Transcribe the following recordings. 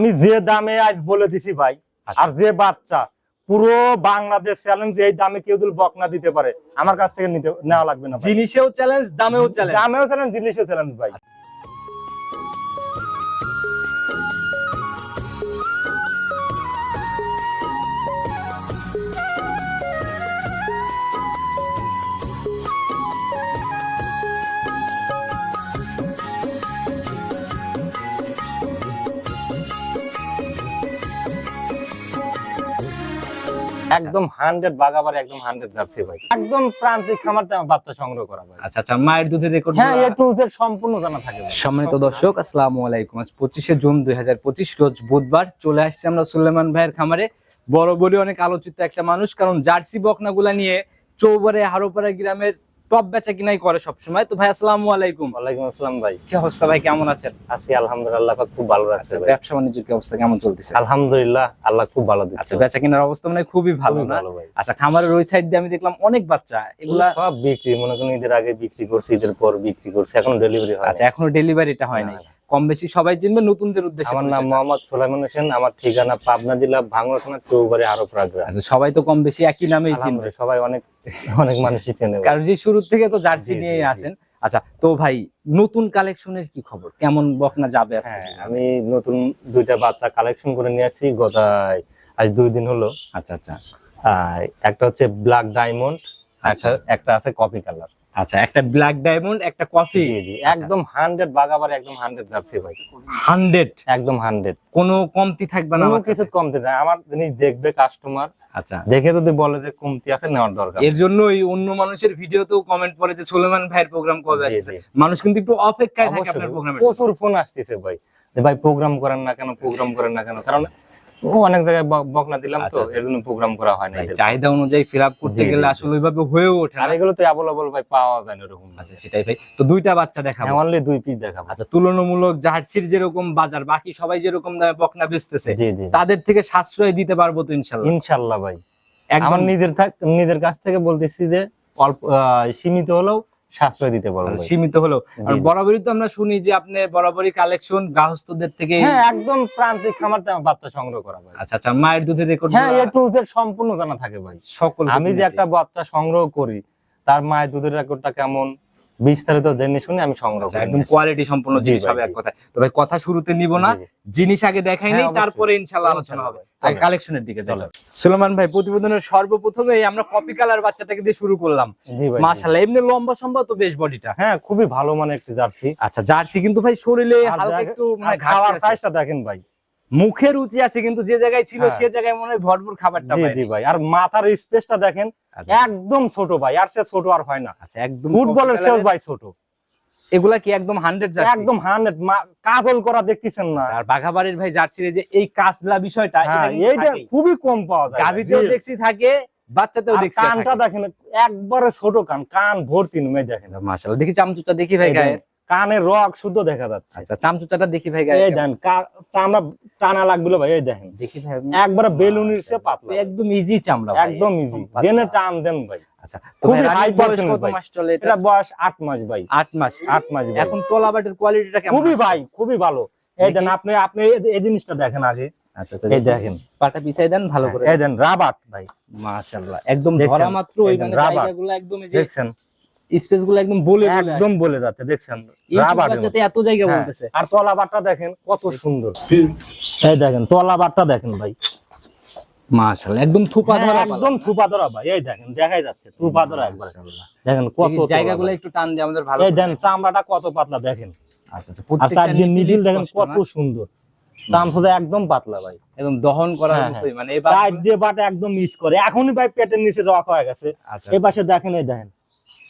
আমি যে দামে আজ বলে দিছি ভাই আচ্ছা। আর যে বাচ্চা পুরো বাংলাদেশ চ্যালেঞ্জ এই দামে কেউ যদি বকনা দিতে পারে আমার কাছ থেকে নিতে নেওয়া লাগবে না। জিনিসেও চ্যালেঞ্জ দামেও চ্যালেঞ্জ দামেও চ্যালেঞ্জ জিনিসেও চ্যালেঞ্জ ভাই একদম হান্ড্রেড বাগাবার একদম হান্ড্রেড জার্সি ভাই। একদম প্রান্তিক খামার থেকে আমার বাচ্চা সংগ্রহ করা ভাই। আচ্ছা আচ্ছা মায়ের দুধের রেকর্ড হ্যাঁ এ টু জেড সম্পূর্ণ জানা থাকে সম্মানিত দর্শক আসসালামু আলাইকুম। আজ পঁচিশে জুন দুই হাজার পঁচিশ রোজ বুধবার চলে আসছে আমরা সুলেমান ভাইয়ের খামারে। বড় বড় অনেক আলোচিত একটা মানুষ কারণ জার্সি বকনাগুলা নিয়ে চৌবারে হারোপাড়া গ্রামের টপ বেচা কিনাই করে সবসময়। তো ভাই আসসালামু আলাইকুম। আলাইকুম আসসালাম ভাই। কি অবস্থা ভাই কেমন আছেন? আছি আলহামদুলিল্লাহ খুব ভালো রাখছে আচ্ছা ভাই। ব্যবসা বাণিজ্যের কি অবস্থা কেমন চলতেছে? আলহামদুলিল্লাহ আল্লাহ খুব ভালো দিচ্ছে। আচ্ছা বেচা কিনার অবস্থা মানে খুবই ভালো না? ভালো ভাই। আচ্ছা খামারের ওই সাইড দিয়ে আমি দেখলাম অনেক বাচ্চা এগুলা সব বিক্রি মনে করেন ঈদের আগে বিক্রি করছি ঈদের পর বিক্রি করছি এখন ডেলিভারি হয় আচ্ছা এখনও ডেলিভারিটা হয় নাই। কম বেশি সবাই চিনবে নতুনদের উদ্দেশ্যে আমার নাম। মোহাম্মদ সোলাইমান হোসেন আমার ঠিকানা পাবনা জেলা ভাঙড়া থানা চৌবাড়ি আরও গ্রাম আচ্ছা সবাই তো কম বেশি একই নামেই চিনবে। সবাই অনেক অনেক মানুষই চেনে কারণ যে শুরু থেকে তো জার্সি জি, জি, নিয়ে জি। আসেন আচ্ছা তো ভাই নতুন কালেকশনের কি খবর? কেমন বকনা যাবে আজকে? হ্যাঁ আমি নতুন দুইটা বাচ্চা কালেকশন করে নিয়ে আসছি গত আজ দুই দিন হলো। আচ্ছা আচ্ছা। আর একটা হচ্ছে ব্ল্যাক ডায়মন্ড আচ্ছা। একটা আছে কপি কালার। আচ্ছা একটা ব্ল্যাক ডায়মন্ড একটা কফি জি একদম হান্ড্রেড বাগাবার একদম হান্ড্রেড জার্সি ভাই। হান্ড্রেড একদম হান্ড্রেড কোনো কমতি থাকবে না কোনো আমার কিছু? কমতে যায় আমার জিনিস দেখবে কাস্টমার আচ্ছা। দেখে যদি বলে যে কমতি আছে নেওয়ার দরকার। এর জন্যই অন্য মানুষের ভিডিওতেও কমেন্ট করে যে সুলেমান ভাইয়ের প্রোগ্রাম কবে আসছে। মানুষ কিন্তু একটু অপেক্ষায় থাকে আপনার প্রোগ্রামের প্রচুর ফোন আসতেছে ভাই। ভাই প্রোগ্রাম করেন না কেন প্রোগ্রাম করেন না কেন? কারণ অনেক জায়গায় বকনা দিলাম তো আচ্ছা, আচ্ছা। এর জন্য প্রোগ্রাম করা হয় না চাহিদা অনুযায়ী ফিল আপ করতে গেলে আসলে ওইভাবে হয়েও ওঠে আর এগুলো তো অ্যাভেলেবল ভাই পাওয়া যায় না এরকম আচ্ছা সেটাই ভাই। তো দুইটা বাচ্চা দেখাবো। অনলি দুই পিস দেখাবো। আচ্ছা তুলনামূলক জার্সির যেরকম বাজার বাকি সবাই যেরকম দামে বকনা বেচতেছে তাদের থেকে সাশ্রয় দিতে পারব তো ইনশাল্লাহ? ইনশাল্লাহ ভাই। আমার নিজের থাক নিজের কাছ থেকে বলতেছি যে অল্প সীমিত হলেও সাশ্রয় দিতে পারব। সীমিত হলো। বরাবরই তো আমরা শুনি যে আপনি বরাবরই কালেকশন গাহস্থদের থেকে হ্যাঁ একদম প্রান্তিক খামার বাচ্চা সংগ্রহ করা ভাই আচ্ছা আচ্ছা মায়ের দুধের রেকর্ড হ্যাঁ এ টু জেড সম্পূর্ণ জানা থাকে ভাই। সকল আমি যে একটা বাচ্চা সংগ্রহ করি তার মায়ের দুধের রেকর্ডটা কেমন? বিস্তারিত জেনে শুনে আমি সংগ্রহ আচ্ছা, করি একদম কোয়ালিটি সম্পূর্ণ জিনিস হবে এক কথায়। তো ভাই কথা শুরুতে নিব না। জিনিস আগে দেখাই হ্যাঁ, নেই তারপরে ইনশাল্লাহ আলোচনা হবে। আগে কালেকশনের দিকে চলো। সুলেমান ভাই প্রতিবেদনের সর্বপ্রথমে আমরা কপি কালার বাচ্চাটাকে দিয়ে শুরু করলাম। মাশাআল্লাহ এমনি লম্বা সম্ভব তো বেশ বডিটা হ্যাঁ খুবই ভালো মানের একটি জার্সি। আচ্ছা জার্সি কিন্তু ভাই শরীরে হালকা একটু মানে খাওয়ার সাইজটা দেখেন ভাই। মুখে রুচি আছে কিন্তু যে জায়গায় ছিল হ্যাঁ। সে জায়গায় মনে হয় ভরপুর খাবারটা জি জি ভাই। আর মাথার স্পেসটা দেখেন আচ্ছা। একদম ছোট ভাই। আর সে ছোট আর হয় না। আচ্ছা একদম ফুটবলের কপি ভাই ছোট। এগুলা কি একদম হান্ড্রেড একদম হান্ড্রেড কাজল করা দেখতেছেন না। আর বাঘাবাড়ির ভাই জার্সির যে এই কাজলা বিষয়টা হ্যাঁ এইটা খুবই কম পাওয়া যায় ভাই। দেখছি থাকে বাচ্চাতেও দেখছি কানটা দেখেন একবারে ছোট কান কান ভর্তি নুমে দেখেন। মাশাআল্লাহ দেখি চামচুচা দেখি ভাই এই গায়ে দেখেন, কানের রক শুদ্ধ দেখা যাচ্ছে। আচ্ছা চামচুচাটা দেখি ভাই এই দেখেন চামড়া টানা লাগল ভাই এই দেখেন। দেখি ভাই একবারে বেলুনের চেয়ে পাতলা। একদম ইজি চামড়া একদম ইজি জেনে টান দেন ভাই। আচ্ছা খুবই ভাই, high রানিং বয়স percentage কত মাস চলে এটা? এটা বয়স আট মাস ভাই। আট মাস। আট মাস এখন তোলা কোয়ালিটিটা কেমন খুবই ভাই খুবই ভালো। এই দেন আপনি আপনি এই- জিনিসটা দেখেন আগে। আচ্ছা আচ্ছা এই দেখেন। পাটা পিছাই দেন ভালো করে। এই দেন রাবাট ভাই। মাশাআল্লাহ একদম ধরা মাত্র ওই একদম মানে রাবার। জায়গাগুলো একদম এই যে দেখছেন স্পেসগুলো একদম বলে একদম বলে যাচ্ছে দেখছেন? রাবার যাতে এত জায়গা বলতেছে। আর তলা বাটটা দেখেন কত সুন্দর। এই দেখেন তলা বাটটা দেখেন ভাই। মাশাআল্লাহ একদম থুপা হ্যাঁ, ধরা একদম থুপা ধরা ভাই। এই দেখেন দেখাই যাচ্ছে থুপা ধরা একবার। দেখেন কত জায়গাগুলো একটু টান দিয়ে আমাদের ভালো এই চামড়াটা কত পাতলা দেখেন। আচ্ছা আচ্ছা প্রত্যেকটা নিডিল দেখেন কত সুন্দর। চামচটা একদম পাতলা ভাই। একদম দহন করার হ্যাঁ, মতোই মানে দিয়ে বাটা একদম মিস করে। এখনই ভাই পেটের নিচে রক হয়ে গেছে। আচ্ছা এই পাশে দেখেন এই দেখেন।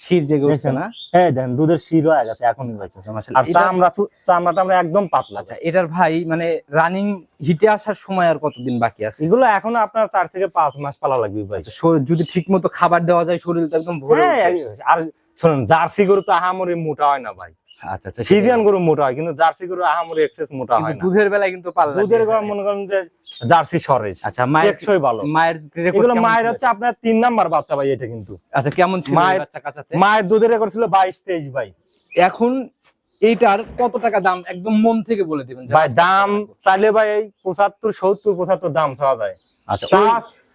শির জেগে উঠছে না? হ্যাঁ দেন দুধের শির হয়ে গেছে এখনই মাশাআল্লাহ আর চামড়া চামড়াটা আমরা একদম পাতলা আচ্ছা এটার ভাই মানে রানিং হিটে আসার সময় আর কতদিন বাকি আছে? এগুলো এখন আপনার চার থেকে পাঁচ মাস পালা লাগবে ভাই। আচ্ছা যদি ঠিক মতো খাবার দেওয়া যায় শরীর তো একদম ভরে হ্যাঁ আর শুনুন জার্সি গরু তো আহামরি মোটা হয় না ভাই। আচ্ছা আচ্ছা সেটাই। গরু মোটা হয় কিন্তু জার্সি গরু আহামরি এক্সেস মোটা হয় না। দুধের বেলায় কিন্তু পাল্লা দুধের গরু মনে করেন যে জার্সি সরেস আচ্ছা মায়ের টেকসই ভালো। মায়ের এগুলো কেমন মায়ের হচ্ছে আপনার তিন নাম্বার বাচ্চা ভাই এটা কিন্তু। আচ্ছা কেমন ছিল বাচ্চা কাচাতে? মায়ের দুধের রেকর্ড ছিল বাইশ তেইশ ভাই। এখন এইটার কত টাকা দাম? একদম মন থেকে বলে দিবেন ভাই দাম চাইলে ভাই এই পঁচাত্তর সত্তর পঁচাত্তর দাম চাওয়া যায়। আচ্ছা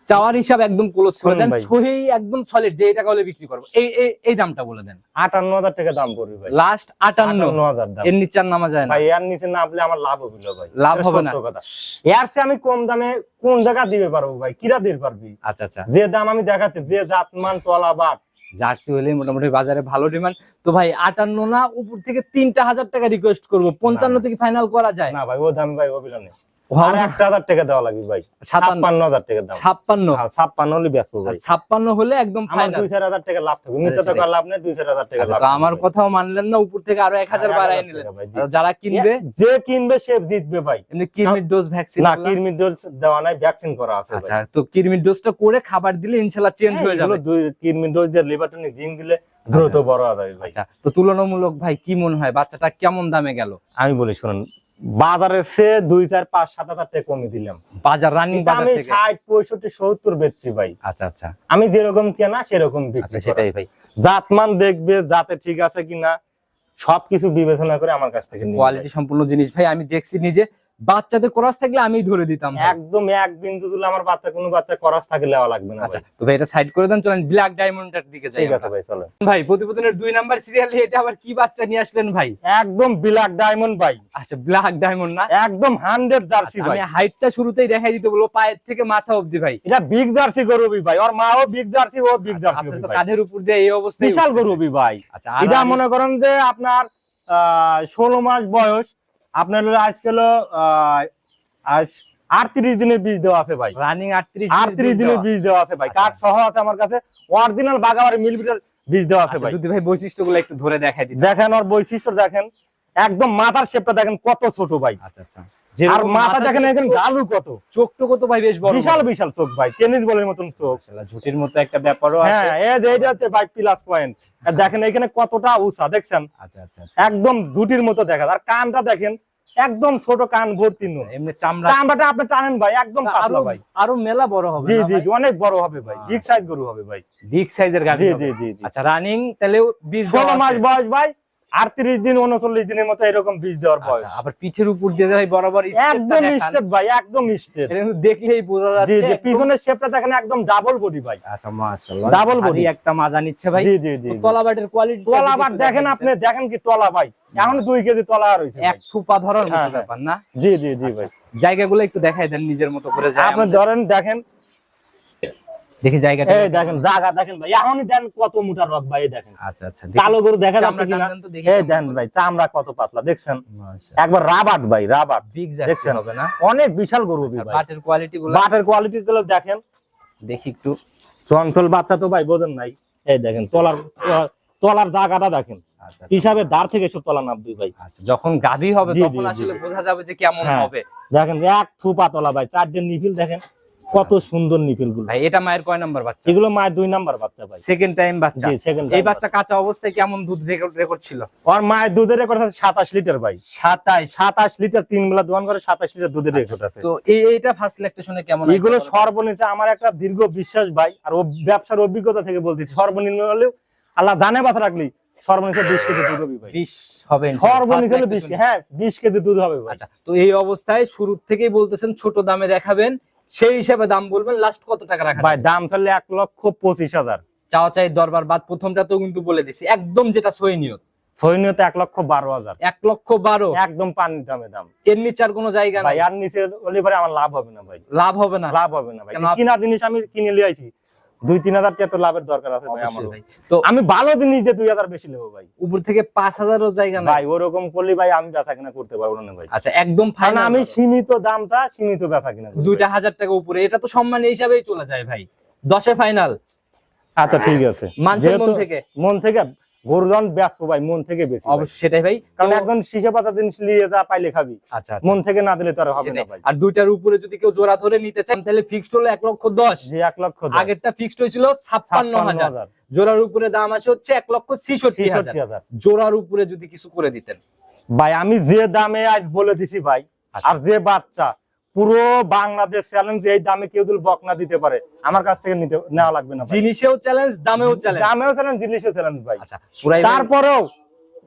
চাওয়ার হিসাব একদম ক্লোজ করে দেন ভাই। একদম সলিড যে টাকা হলে বিক্রি করব। এই এই- দামটা বলে দেন। আটান্ন হাজার টাকা দাম পড়বে ভাই। লাস্ট আটান্ন। হাজার দাম। এর নিচে আর নামা যায় না। ভাই এর নিচে না আপনি আমার লাভ হইল ভাই। লাভ হবে না। সত্য কথা। এর চেয়ে আমি কম দামে কোন জায়গা দিতে পারব ভাই? কিরা দিতে পারবি? আচ্ছা আচ্ছা। যে দাম আমি দেখাচ্ছি যে জাতমান তলা বাট। জার্সি হলে মোটামুটি বাজারে ভালো ডিমান্ড তো ভাই আটান্ন না উপর থেকে তিনটা হাজার টাকা রিকোয়েস্ট করব। পঞ্চান্ন থেকে ফাইনাল করা যায়। না ভাই ও দাম ভাই ও হবে টাকা দেওয়া লাগবে ভাই। ছাপ্পান্ন হাজার টাকা দাম ছাপ্পান্ন। ছাপ্পান্ন হলে ব্যস্ত ছাপ্পান্ন হলে একদম দুই চার হাজার টাকা লাভ থাকবে। নিতে টাকা লাভ নেই দুই চার হাজার টাকা লাভ আমার কথাও মানলেন না উপর থেকে আরও এক হাজার বাড়াই নিলেন। যারা কিনবে যে কিনবে সে জিতবে ভাই। এমনি কিডনির ডোজ ভ্যাকসিন না কিরমির ডোজ দেওয়া নাই ভ্যাকসিন করা আছে আচ্ছা তো কিডনির ডোজটা করে খাবার দিলে ইনশাল্লাহ চেঞ্জ হয়ে হ্যাঁ, যাবে। দুই ডোজ দিয়ে লিভার টনিক জিঙ্ক দিলে দ্রুত বড় যাবে ভাই। আচ্ছা তো তুলনামূলক ভাই কি মনে হয়? বাচ্চাটা কেমন দামে গেল? আমি বলি শুনুন বাজারে সে দুই চার পাঁচ সাত হাজার টাকা কমে দিলাম। বাজার রানিং আমি ষাট পঁয়ষট্টি সত্তর বেচছি ভাই। আচ্ছা আচ্ছা। আমি যেরকম কেনা সেরকম আচ্ছা বিক্রি সেটাই ভাই। জাতমান দেখবে যাতে ঠিক আছে কিনা সবকিছু বিবেচনা করে আমার কাছ থেকে কোয়ালিটি সম্পূর্ণ জিনিস। ভাই আমি দেখছি নিজে বাচ্চাতে ক্রস থাকলে আমি ধরে দিতাম। একদম এক বিন্দু তুলে আমার বাচ্চা কোনো বাচ্চা করাস থাকলে লাগবে না আচ্ছা তো ভাই এটা সাইড করে দেন চলেন ব্ল্যাক ডায়মন্ডের দিকে যাই ঠিক আছে ভাই চলো ভাই প্রতিবেদনের দুই নাম্বার সিরিয়ালে এটা আবার কি বাচ্চা নিয়ে আসলেন ভাই? একদম ব্ল্যাক ডায়মন্ড ভাই। আচ্ছা ব্ল্যাক ডায়মন্ড না? একদম হান্ড্রেড জার্সি আচ্ছা, ভাই। আমি হাইটটা শুরুতেই দেখাই দিতে বলব পায়ের থেকে মাথা অবধি ভাই। এটা বিগ জার্সি গরুবি ভাই ওর মাও বিগ জার্সি ও বিগ জার্সি আপনার তো কাঁধের উপর দিয়ে এই অবস্থায় বিশাল গরুবি ভাই। আচ্ছা এটা মনে করেন যে আপনার ষোলো মাস বয়স আপনার হলো আজকে হলো আজ আটত্রিশ দিনের বীজ দেওয়া আছে ভাই। রানিং 38 আটত্রিশ দিনের বীজ দেওয়া আছে ভাই। আচ্ছা। কাঠ সহ আছে আমার কাছে। অরিজিনাল বাগাবাড়ি মিলিমিটার বীজ দেওয়া আছে আচ্ছা ভাই। যদি ভাই বৈশিষ্ট্যগুলো একটু ধরে দেখাই দিন দেখেন ওর বৈশিষ্ট্য দেখেন। একদম মাথার শেপটা দেখেন কত ছোট ভাই। আচ্ছা আচ্ছা। আর মাথা দেখেন গালু কত। কত ভাই বেশ বড় বিশাল বিশাল চোখ ভাই টেনিস বলের মতন চোখ। ঝুটির মতো একটা ব্যাপারও আছে। হ্যাঁ এই যে এটা হচ্ছে ভাই প্লাস পয়েন্ট দেখেন এখানে কতটা উঁচা দেখছেন? আচ্ছা আচ্ছা আচ্ছা। একদম দুটির মতো দেখা। আর কানটা দেখেন একদম ছোট কান ভর্তি নুন। এমনি চামড়া চামড়াটা আপনি টানেন ভাই একদম পাতলা ভাই। আরও মেলা বড় হবে জি জি অনেক বড় হবে ভাই আচ্ছা। বিগ সাইজ গরু হবে ভাই। বিগ সাইজের গাড়ি জি জি জি আচ্ছা রানিং তাহলে 20 ষোলো মাস বয়স ভাই আটত্রিশ দিন উনচল্লিশ দিনের মতো এরকম বীজ দেওয়ার বয়স। আচ্ছা আবার পিঠের উপর দিয়ে ভাই বরাবর একদম দেখান। ভাই একদম স্টেট এটা কিন্তু দেখলেই বোঝা যাচ্ছে। জি একদম- পিছনের শেপটা দেখেন একদম ডাবল বডি ভাই। আচ্ছা মাশাআল্লাহ। Body। একটা মাজা নিচ্ছে ভাই। জি জি জি তলাবাটের কোয়ালিটি তলা আবার দেখেন আপনি দেখেন কি তলা ভাই। এখন দুই কেজি তলা আর এক থুপা ধরার মতো হ্যাঁ, হ্যাঁ। ব্যাপার না? জি জি জি ভাই। জায়গাগুলো একটু দেখাই দেন নিজের মতো করে যায় আপনি ধরেন দেখেন দেখি জায়গাটা এই দেখেন জায়গা দেখেন ভাই এখনই দেন কত মোটা রক ভাই দেখেন। আচ্ছা আচ্ছা কালো গরু দেখা যাচ্ছে কিনা? এই দেন ভাই চামড়া কত পাতলা দেখছেন? মাশাআল্লাহ। একবার রাবাট ভাই রাবাট বিগ দেখছেন? হবে না? অনেক বিশাল গরু ভাই। বাটের কোয়ালিটি গুলো? বাটের কোয়ালিটি গুলো দেখেন। দেখি একটু। চঞ্চল বাচ্চা তো ভাই বোঝেন নাই। এই দেখেন তলার তলার জায়গাটা দেখেন। আচ্ছা হিসাবে দাঁড় থেকে সব তলা নামবি ভাই। আচ্ছা যখন গাভী হবে তখন আসলে বোঝা যাবে যে কেমন হ্যাঁ। হবে। দেখেন এক থুপা তলা ভাই চারটে নিফিল দেখেন। কত সুন্দর নিপিলগুলো ভাই এটা মায়ের কয় নাম্বার বাচ্চা? এগুলো মায়ের দুই নাম্বার বাচ্চা ভাই। সেকেন্ড টাইম বাচ্চা। জি সেকেন্ড এই বাচ্চা কাঁচা অবস্থায় কেমন দুধ রেকর্ড ছিল? ওর মায়ের দুধের রেকর্ড আছে সাতাশ লিটার ভাই। সাতাইশ সাতাশ লিটার তিন বেলা দোকান করে সাতাশ লিটার দুধের রেকর্ড আছে। তো এই এইটা ফার্স্ট ল্যাকটেশনে কেমন এগুলো সর্বনিম্ন আমার একটা দীর্ঘ বিশ্বাস ভাই আর ও ব্যবসার অভিজ্ঞতা থেকে বলতেছি সর্বনিম্ন হলেও আল্লাহ জানে বাতা রাখলি সর্বনিম্ন বিশ কেজি দুধ হবে ভাই। বিশ হবে ইনশাআল্লাহ। সর্বনিম্ন First হলে বিশ lactation। হ্যাঁ বিশ কেজি দুধ হবে আচ্ছা তো এই অবস্থায় শুরুর থেকেই বলতেছেন ছোট দামে দেখাবেন সেই হিসাবে দাম বলবেন লাস্ট কত টাকা রাখা ভাই দাম চললে এক লক্ষ পঁচিশ হাজার। চাওয়া চাই দরবার বাদ প্রথমটা তো কিন্তু বলে দিছি একদম যেটা সহনীয় সৈন্যতে এক লক্ষ বারো হাজার। এক লক্ষ বারো? একদম পানির দামে দাম। এর নিচে আর কোনো জায়গা নাই। আর নিচে হলে পরে আমার লাভ হবে না ভাই। লাভ হবে না। লাভ হবে না ভাই। কেন কিনা জিনিস আমি কিনে লিয়ে আইছি। দুই তিন হাজার টাকা তো লাভের দরকার আছে ভাই আমার তো আমি ভালো জিনিস দিয়ে দুই হাজার বেশি নেব ভাই। উপর থেকে পাঁচ হাজারও জায়গা ভাই ওরকম করলে ভাই আমি বেচা কিনা করতে পারব না ভাই। আচ্ছা একদম ফাইনাল আমি সীমিত দামটা সীমিত বেচা কিনা দুইটা হাজার টাকা উপরে এটা তো সম্মান হিসাবেই চলে যায় ভাই। দশে ফাইনাল আচ্ছা ঠিক আছে। মন থেকে? মন থেকে গরুজন ব্যস্ত ভাই মন থেকে বেশি। অবশ্যই সেটাই ভাই। কারণ একজন শিশে পাতা জিনিস নিয়ে যা পাইলে খাবি। আচ্ছা আচ্ছা, মন থেকে না দিলে তো আর হবে না ভাই। আর দুইটার উপরে যদি কেউ জোড়া ধরে নিতে চান তাহলে ফিক্সড হলো এক লক্ষ দশ। যে এক লক্ষ আগেরটা ফিক্সড হয়েছিল ছাপ্পান্ন হাজার। জোড়ার উপরে দাম আসে হচ্ছে এক লক্ষ ছিষট্টি হাজার। জোড়ার উপরে যদি কিছু করে দিতেন। ভাই আমি যে দামে আজ বলে দিছি ভাই আচ্ছা। আর যে বাচ্চা পুরো বাংলাদেশ চ্যালেঞ্জ এই দামে কেউ যদি বকনা দিতে পারে আমার কাছ থেকে নিতে নেওয়া লাগবে না জিনিসেও চ্যালেঞ্জ দামেও চ্যালেঞ্জ দামেও চ্যালেঞ্জ জিনিসেও চ্যালেঞ্জ ভাই। আচ্ছা তারপরেও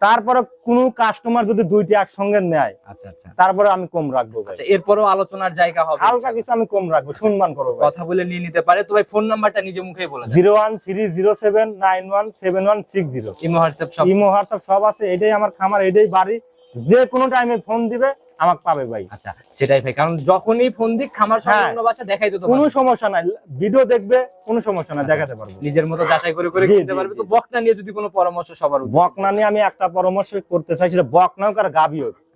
তারপরে কোনো কাস্টমার যদি দুইটি একসঙ্গে নেয় আচ্ছা আচ্ছা। তারপরে আমি কম রাখব আচ্ছা এরপরও আলোচনার জায়গা হবে। হালকা কিছু আমি কম রাখব সম্মান করব ভাই। কথা বলে নিয়ে নিতে পারে তো ভাই ফোন নাম্বারটা নিজে মুখেই বলে zero one three zero seven nine one seven one six zero. Imo WhatsApp সব। ইমো হোয়াটসঅ্যাপ সব আছে এটাই আমার খামার এটাই বাড়ি। যে কোনো টাইমে ফোন দিবে আমাকে পাবে ভাই। আচ্ছা সেটাই ভাই কারণ যখনই ফোন দিক খামার হ্যাঁ। সম্পূর্ণ বাসা দেখাই দিতে কোনো সমস্যা নাই ভিডিও দেখবে কোনো সমস্যা নাই দেখাতে পারবে। নিজের মতো যাচাই করে করে কিনতে পারবে। তো বকনা নিয়ে যদি কোনো পরামর্শ সবার বকনা নিয়ে আমি একটা পরামর্শ করতে চাই সেটা বকনা কার আর গাভি হোক আচ্ছা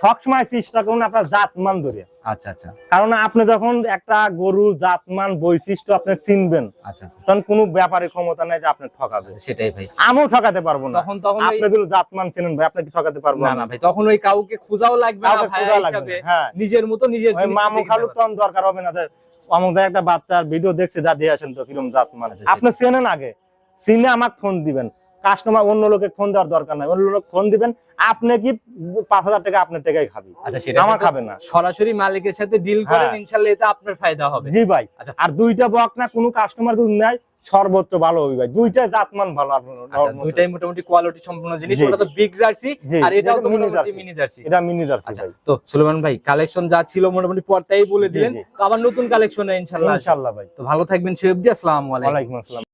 সবসময় চেষ্টা করুন আপনার জাতমান ধরে। আচ্ছা আচ্ছা। কারণ আপনি যখন একটা গরু জাতমান বৈশিষ্ট্য আপনি চিনবেন আচ্ছা আচ্ছা। তখন কোনো ব্যাপারে ক্ষমতা নাই যে আপনি ঠকাবে সেটাই ভাই। আমিও ঠকাতে পারব না। তখন তখন আপনি যদি জাতমান চিনেন ভাই আপনি কি ঠকাতে পারব? না না ভাই তখন ওই কাউকে খোঁজাও লাগবে না ভাই হিসাবে হ্যাঁ। নিজের মতো নিজের মামু নিজে খালুর কিনতে তো আমার দরকার হবে না যে অমুক জায়গায় একটা বাচ্চার ভিডিও দেখছে যা দিয়ে আসেন তো কিরম জাত মান আচ্ছা, আপনি চেনেন আগে। চিনে আমাকে ফোন দিবেন। কাস্টমার অন্য লোকে ফোন দেওয়ার দরকার নাই। অন্য লোক ফোন দিবেন আপনি কি পাঁচ হাজার টাকা আপনার টাকাই খাবি? আচ্ছা সেটা আমার খাবে না। সরাসরি মালিকের সাথে ডিল করেন হ্যাঁ। ইনশাআল্লাহ এতে আপনার ফায়দা হবে। জি ভাই। আচ্ছা। আর দুইটা বক না কোনো কাস্টমার যদি নেয় সর্বোচ্চ ভালো হবে ভাই। দুইটা জাতমান ভালো আচ্ছা দুইটাই মোটামুটি কোয়ালিটি সম্পূর্ণ জিনিস। ওটা তো বিগ জার্সি আর এটাও এটা তো মোটামুটি মিনি জার্সি এটা মিনি জার্সি ভাই। তো সুলেমান ভাই কালেকশন যা ছিল মোটামুটি পর্দাই বলে দিলেন তো আবার নতুন কালেকশন ইনশাআল্লাহ ইনশাআল্লাহ ভাই। তো ভালো থাকবেন সে অবধি আসসালামু আলাইকুম। ওয়ালাইকুম আসসালাম।